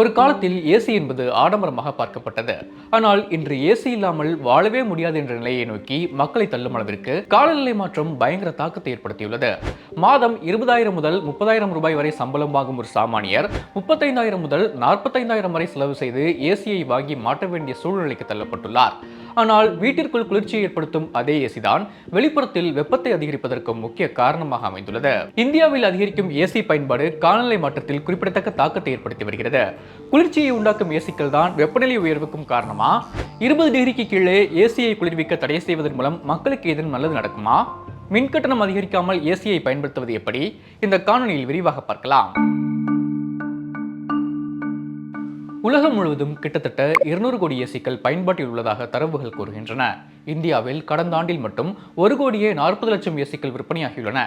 ஒரு காலத்தில் ஏசி என்பது ஆடம்பரமாக பார்க்கப்பட்டது. ஆனால் இன்று ஏசி இல்லாமல் வாழவே முடியாது என்ற நிலையை நோக்கி மக்களை தள்ளும் அளவிற்கு காலநிலை மாற்றம் பயங்கர தாக்கத்தை ஏற்படுத்தியுள்ளது. மாதம் இருபதாயிரம் முதல் முப்பதாயிரம் ரூபாய் வரை சம்பளம் வாங்கும் ஒரு சாமானியர் முப்பத்தைந்தாயிரம் முதல் நாற்பத்தைந்தாயிரம் வரை செலவு செய்து ஏசியை வாங்கி மாற்ற வேண்டிய சூழ்நிலைக்கு தள்ளப்பட்டுள்ளார். ஆனால் வீட்டிற்குள் குளிர்ச்சியை ஏற்படுத்தும் அதே ஏசி தான் வெளிப்புறத்தில் வெப்பத்தை அதிகரிப்பதற்கும் முக்கிய காரணமாக அமைந்துள்ளது. இந்தியாவில் அதிகரிக்கும் ஏசி பயன்பாடு காலநிலை மாற்றத்தில் குறிப்பிடத்தக்க தாக்கத்தை ஏற்படுத்தி வருகிறது. குளிர்ச்சியை உண்டாக்கும் ஏசிக்கள் தான் வெப்பநிலை உயர்வுக்கும் காரணமா? இருபது டிகிரிக்கு கீழே ஏசியை குளிர்விக்க தடை செய்வதன் மூலம் மக்களுக்கு ஏதேனும் நல்லது நடக்குமா? மின்கட்டணம் அதிகரிக்காமல் ஏசியை பயன்படுத்துவது எப்படி? இந்த காணொலியில் விரிவாக பார்க்கலாம். உலகம் முழுவதும் கிட்டத்தட்ட இருநூறு கோடி ஏசிக்கள் பயன்பாட்டில் உள்ளதாக தரவுகள் கூறுகின்றன. இந்தியாவில் கடந்த ஆண்டில் மட்டும் ஒரு கோடியே நாற்பது லட்சம் ஏசிக்கள் விற்பனையாகியுள்ளன.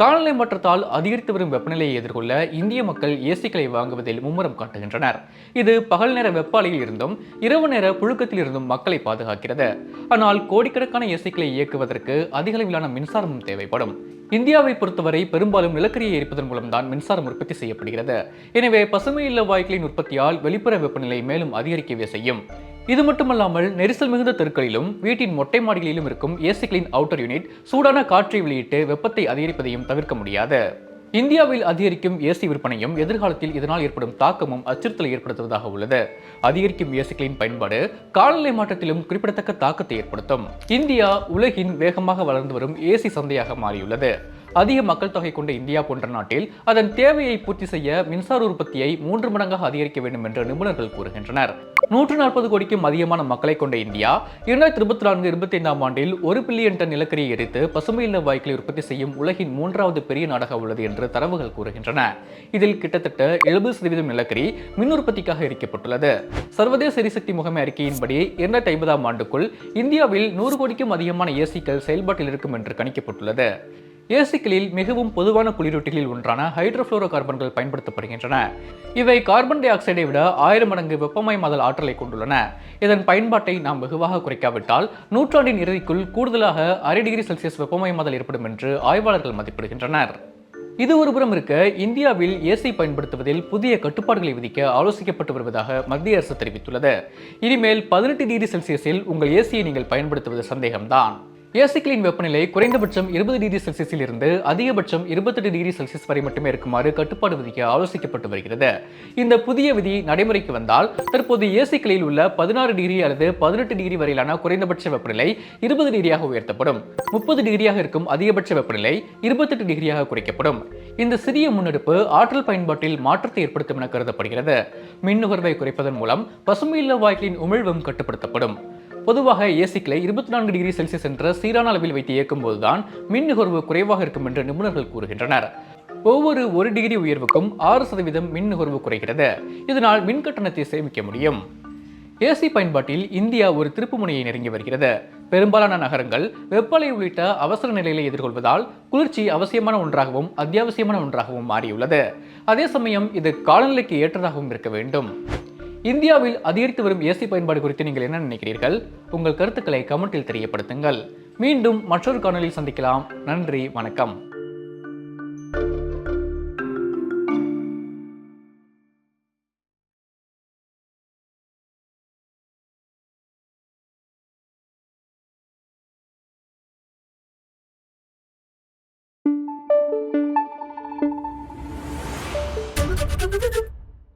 காலநிலை மாற்றத்தால் அதிகரித்து வரும் வெப்பநிலையை எதிர்கொள்ள இந்திய மக்கள் ஏசிக்களை வாங்குவதில் மும்முரம் காட்டுகின்றனர். இது பகல் நேர வெப்பாலையில் இருந்தும் இரவு நேர புழுக்கத்தில் இருந்தும் மக்களை பாதுகாக்கிறது. ஆனால் கோடிக்கணக்கான ஏசிக்களை இயக்குவதற்கு அதிக அளவிலான மின்சாரமும் தேவைப்படும். இந்தியாவை பொறுத்தவரை பெரும்பாலும் நிலக்கரியை எரிப்பதன் மூலம்தான் மின்சாரம் உற்பத்தி செய்யப்படுகிறது. எனவே பசுமை இல்ல வாயுக்களின் உற்பத்தியால் வெளிப்புற வெப்பநிலை மேலும் அதிகரிக்கவே செய்யும். இது மட்டுமல்லாமல் நெரிசல் மிகுந்த தெருக்களிலும் வீட்டின் மொட்டை மாடிகளிலும் இருக்கும் ஏசிக்களின் அவுட்டர் யூனிட் சூடான காற்றை வெளியிட்டு வெப்பத்தை அதிகரிப்பதையும் தவிர்க்க முடியாது. இந்தியாவில் அதிகரிக்கும் ஏசி விற்பனையும் எதிர்காலத்தில் இதனால் ஏற்படும் தாக்கமும் அச்சுறுத்தலை ஏற்படுத்துவதாக உள்ளது. அதிகரிக்கும் ஏசிகளின் பயன்பாடு காலநிலை மாற்றத்திலும் குறிப்பிடத்தக்க தாக்கத்தை ஏற்படுத்தும். இந்தியா உலகின் வேகமாக வளர்ந்து வரும் ஏசி சந்தையாக மாறியுள்ளது. அதிக மக்கள் தொகை கொண்ட இந்தியா போன்ற நாட்டில் அதன் தேவையை பூர்த்தி செய்ய மின்சார உற்பத்தியை மூன்று மடங்காக அதிகரிக்க வேண்டும் என்று நிபுணர்கள் கூறுகின்றனர். நூற்று நாற்பது கோடிக்கும் அதிகமான மக்களை கொண்ட இந்தியா இரண்டாயிரத்தி இருபத்தி நான்கு இருபத்தி ஐந்தாம் ஆண்டில் ஒரு பில்லியன் டன் நிலக்கரியை எரித்து பசுமை இல்ல வாயுக்களை உற்பத்தி செய்யும் உலகின் மூன்றாவது பெரிய நாடாக உள்ளது என்று தரவுகள் கூறுகின்றன. இதில் கிட்டத்தட்ட எழுபது சதவீதம் நிலக்கரி மின் உற்பத்திக்காக எரிக்கப்பட்டுள்ளது. சர்வதேச எரிசக்தி முகமை அறிக்கையின்படி இரண்டாயிரத்தி ஐம்பதாம் ஆண்டுக்குள் இந்தியாவில் நூறு கோடிக்கும் அதிகமான ஏசிக்கள் செயல்பாட்டில் இருக்கும் என்று கணிக்கப்பட்டுள்ளது. ஏசிக்களில் மிகவும் பொதுவான குளிரூட்டிகளில் ஒன்றான ஹைட்ரோஃப்ளோரோ கார்பன்கள் பயன்படுத்தப்படுகின்றன. இவை கார்பன் டை ஆக்சைடை விட ஆயிரம் மடங்கு வெப்பமயமாதல் ஆற்றலை கொண்டுள்ளன. இதன் பயன்பாட்டை நாம் வெகுவாக குறைக்காவிட்டால் நூற்றாண்டின் இறுதிக்குள் கூடுதலாக அரை டிகிரி செல்சியஸ் வெப்பமயமாதல் ஏற்படும் என்று ஆய்வாளர்கள் மதிப்பிடுகின்றனர். இது ஒருபுறம் இருக்க இந்தியாவில் ஏசி பயன்படுத்துவதில் புதிய கட்டுப்பாடுகளை விதிக்க ஆலோசிக்கப்பட்டு வருவதாக மத்திய அரசு தெரிவித்துள்ளது. இனிமேல் பதினெட்டு டிகிரி செல்சியஸில் உங்கள் ஏசியை நீங்கள் பயன்படுத்துவது சந்தேகம்தான். ஏசிக்கலின் வெப்பநிலை குறைந்தபட்சம் இருபது டிகிரி செல்சியஸில் இருந்து அதிகபட்சம் இருபத்தெட்டு டிகிரி செல்சியஸ் வரை மட்டுமே இருக்குமாறு கட்டுப்பாடு விதிக்க ஆலோசிக்கப்பட்டு வருகிறது. இந்த புதிய விதி நடைமுறைக்கு வந்தால் தற்போது ஏசிக்கலில் உள்ள பதினாறு டிகிரி அல்லது பதினெட்டு டிகிரி வரையிலான குறைந்தபட்ச வெப்பநிலை இருபது டிகிரியாக உயர்த்தப்படும். முப்பது டிகிரியாக இருக்கும் அதிகபட்ச வெப்பநிலை இருபத்தெட்டு டிகிரியாக குறைக்கப்படும். இந்த சிறிய முன்னெடுப்பு ஆற்றல் பயன்பாட்டில் மாற்றத்தை ஏற்படுத்தும் என கருதப்படுகிறது. மின் நுகர்வை குறைப்பதன் மூலம் பசுமையில்ல வாயுக்களின் உமிழ்வும் கட்டுப்படுத்தப்படும். பொதுவாக ஏசிக்களை இருபத்தி நான்கு டிகிரி செல்சியஸ் என்ற சீரான அளவில் வைத்து இயக்கும் போதுதான் மின் நுகர்வு குறைவாக இருக்கும் என்று நிபுணர்கள் கூறுகின்றனர். ஒவ்வொரு ஒரு டிகிரி உயர்வுக்கும் ஆறு சதவீதம் மின் நுகர்வு குறைகிறது. இதனால் மின் கட்டணத்தை சேமிக்க முடியும். ஏசி பயன்பாட்டில் இந்தியா ஒரு திருப்புமுனையை நெருங்கி வருகிறது. பெரும்பாலான நகரங்கள் வெப்பலை உள்ளிட்ட அவசர நிலையை எதிர்கொள்வதால் குளிர்ச்சி அவசியமான ஒன்றாகவும் அத்தியாவசியமான ஒன்றாகவும் மாறியுள்ளது. அதே சமயம் இது காலநிலைக்கு ஏற்றதாகவும் இருக்க வேண்டும். இந்தியாவில் அதிகரித்து வரும் ஏசி பயன்பாடு குறித்து நீங்கள் என்ன நினைக்கிறீர்கள்? உங்கள் கருத்துக்களை கமெண்டில் தெரியப்படுத்துங்கள். மீண்டும் மற்றொரு காணொலியில் சந்திக்கலாம். நன்றி வணக்கம்.